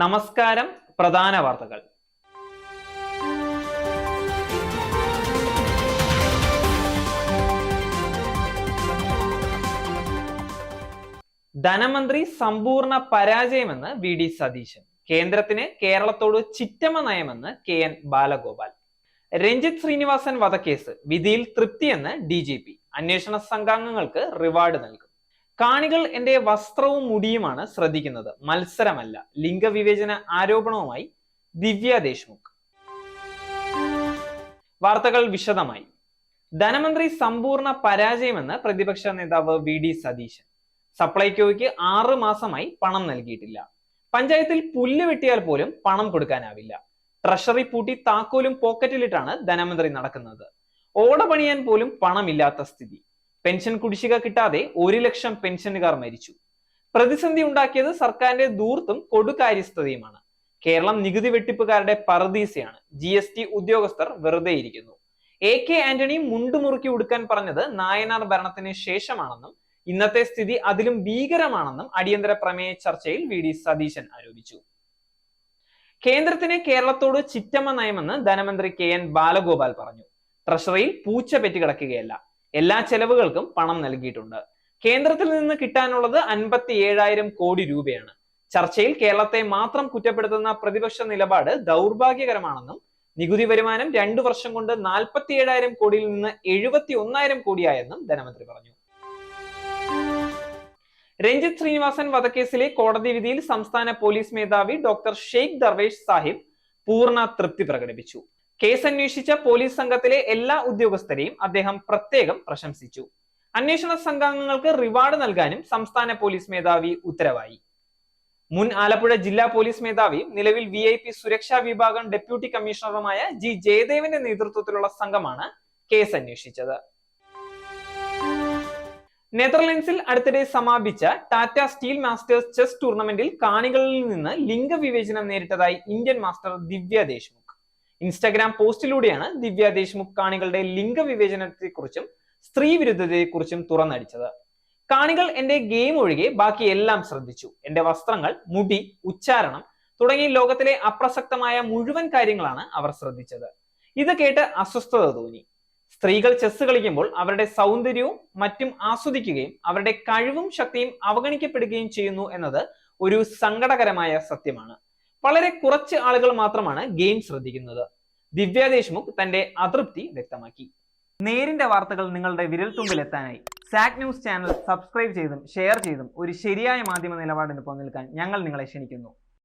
നമസ്കാരം പ്രധാന വാർത്തകൾ. ധനമന്ത്രി സമ്പൂർണ പരാജയമെന്ന് വി ഡി സതീശൻ. കേന്ദ്രത്തിന് കേരളത്തോട് ചിറ്റമ നയമെന്ന് കെ എൻ ബാലഗോപാൽ. രഞ്ജിത്ത് ശ്രീനിവാസൻ വധക്കേസ് വിധിയിൽ തൃപ്തിയെന്ന് ഡി ജി പി. അന്വേഷണ സംഘാംഗങ്ങൾക്ക് റിവാർഡ് നൽകും. കാണികൾ എന്റെ വസ്ത്രവും മുടിയുമാണ് ശ്രദ്ധിക്കുന്നത്. മത്സരമല്ല. ലിംഗവിവേചന ആരോപണവുമായി ദിവ്യ ദേശ്മുഖ്. വാർത്തകൾ വിശദമായി. ധനമന്ത്രി സമ്പൂർണ പരാജയമെന്ന് പ്രതിപക്ഷ നേതാവ് വി ഡി സതീശൻ. സപ്ലൈകോയ്ക്ക് ആറ് മാസമായി പണം നൽകിയിട്ടില്ല. പഞ്ചായത്തിൽ പുല്ല് വെട്ടിയാൽ പോലും പണം കൊടുക്കാനാവില്ല. ട്രഷറി പൂട്ടി താക്കോലും പോക്കറ്റിലിട്ടാണ് ധനമന്ത്രി നടക്കുന്നത്. ഓട പണിയാൻ പോലും പണമില്ലാത്ത സ്ഥിതി. പെൻഷൻ കുടിശ്ശിക കിട്ടാതെ ഒരു ലക്ഷം പെൻഷനുകാർ മരിച്ചു. പ്രതിസന്ധി ഉണ്ടാക്കിയത് സർക്കാരിന്റെ ദൂർത്തും കൊടുകാര്യസ്ഥതയുമാണ്. കേരളം നികുതി വെട്ടിപ്പുകാരുടെ പറദീസയാണ് ജി എസ് ടി ഉദ്യോഗസ്ഥർ വെറുതെ ഇരിക്കുന്നു. എ കെ ആന്റണി മുണ്ടുമുറുക്കി ഉടുക്കാൻ പറഞ്ഞത് നായനാർ ഭരണത്തിന് ശേഷമാണെന്നും ഇന്നത്തെ സ്ഥിതി അതിലും ഭീകരമാണെന്നും അടിയന്തര പ്രമേയ ചർച്ചയിൽ വി ഡി സതീശൻ ആരോപിച്ചു. കേന്ദ്രത്തിന് കേരളത്തോട് ചിറ്റമ്മ നയമെന്ന് ധനമന്ത്രി കെ എൻ ബാലഗോപാൽ പറഞ്ഞു. ട്രഷറിയിൽ പൂച്ച പെറ്റുകിടക്കുകയല്ല എല്ലാ ചെലവുകൾക്കും പണം നൽകിയിട്ടുണ്ട്. കേന്ദ്രത്തിൽ നിന്ന് കിട്ടാനുള്ളത് അൻപത്തി ഏഴായിരം കോടി രൂപയാണ്. ചർച്ചയിൽ കേരളത്തെ മാത്രം കുറ്റപ്പെടുത്തുന്ന പ്രതിപക്ഷ നിലപാട് ദൗർഭാഗ്യകരമാണെന്നും നികുതി വരുമാനം രണ്ടു വർഷം കൊണ്ട് നാൽപ്പത്തി ഏഴായിരം കോടിയിൽ നിന്ന് എഴുപത്തി ഒന്നായിരം കോടിയായെന്നും ധനമന്ത്രി പറഞ്ഞു. രഞ്ജിത് ശ്രീനിവാസൻ വധക്കേസിലെ കോടതി വിധിയിൽ സംസ്ഥാന പോലീസ് മേധാവി ഡോക്ടർ ഷെയ്ഖ് ദർവേഷ് സാഹിബ് പൂർണ തൃപ്തി പ്രകടിപ്പിച്ചു. കേസ് അന്വേഷിച്ച പോലീസ് സംഘത്തിലെ എല്ലാ ഉദ്യോഗസ്ഥരെയും അദ്ദേഹം പ്രത്യേകം പ്രശംസിച്ചു. അന്വേഷണ സംഘാംഗങ്ങൾക്ക് റിവാർഡ് നൽകാനും സംസ്ഥാന പോലീസ് മേധാവി ഉത്തരവായി. മുൻ ആലപ്പുഴ ജില്ലാ പോലീസ് മേധാവിയും നിലവിൽ വി ഐ പി സുരക്ഷാ വിഭാഗം ഡെപ്യൂട്ടി കമ്മീഷണറുമായ ജി ജയദേവന്റെ നേതൃത്വത്തിലുള്ള സംഘമാണ് കേസ് അന്വേഷിച്ചത് നെതർലൻഡ്സിൽ അടുത്തിടെ സമാപിച്ച ടാറ്റ സ്റ്റീൽ മാസ്റ്റേഴ്സ് ചെസ് ടൂർണമെന്റിൽ കാണികളിൽ നിന്ന് ലിംഗവിവേചനം നേരിട്ടതായി Indian master Divya Deshmukh. Instagram പോസ്റ്റിലൂടെയാണ് Divya Deshmukh കാണികളുടെ ലിംഗ ലിംഗവിവേചനത്തെക്കുറിച്ചും സ്ത്രീ വിരുദ്ധതയെക്കുറിച്ചും തുറന്നടിച്ചത്. കാണികൾ എന്റെ ഗെയിം ഒഴികെ ബാക്കി എല്ലാം ശ്രദ്ധിച്ചു. എന്റെ വസ്ത്രങ്ങൾ മുടി ഉച്ചാരണം തുടങ്ങി ലോകത്തിലെ അപ്രസക്തമായ മുഴുവൻ കാര്യങ്ങളാണ് അവർ ശ്രദ്ധിച്ചത്. ഇത് കേട്ട് അസ്വസ്ഥത തോന്നി. സ്ത്രീകൾ ചെസ് കളിക്കുമ്പോൾ അവരുടെ സൗന്ദര്യവും മറ്റും ആസ്വദിക്കുകയും അവരുടെ കഴിവും ശക്തിയും അവഗണിക്കപ്പെടുകയും ചെയ്യുന്നു എന്നത് ഒരു സങ്കടകരമായ സത്യമാണ്. വളരെ കുറച്ച് ആളുകൾ മാത്രമാണ് ഗെയിം ശ്രദ്ധിക്കുന്നത്. ദിവ്യ ദേശ്മുഖ് തന്റെ അതൃപ്തി വ്യക്തമാക്കി. നേരിന്റെ വാർത്തകൾ നിങ്ങളുടെ വിരൽത്തുമ്പിൽ എത്താനായി സാക് ന്യൂസ് ചാനൽ സബ്സ്ക്രൈബ് ചെയ്തും ഷെയർ ചെയ്തും ഒരു ശരിയായ മാധ്യമ നിലപാടിന് പോകാൻ ഞങ്ങൾ നിങ്ങളെ ക്ഷണിക്കുന്നു.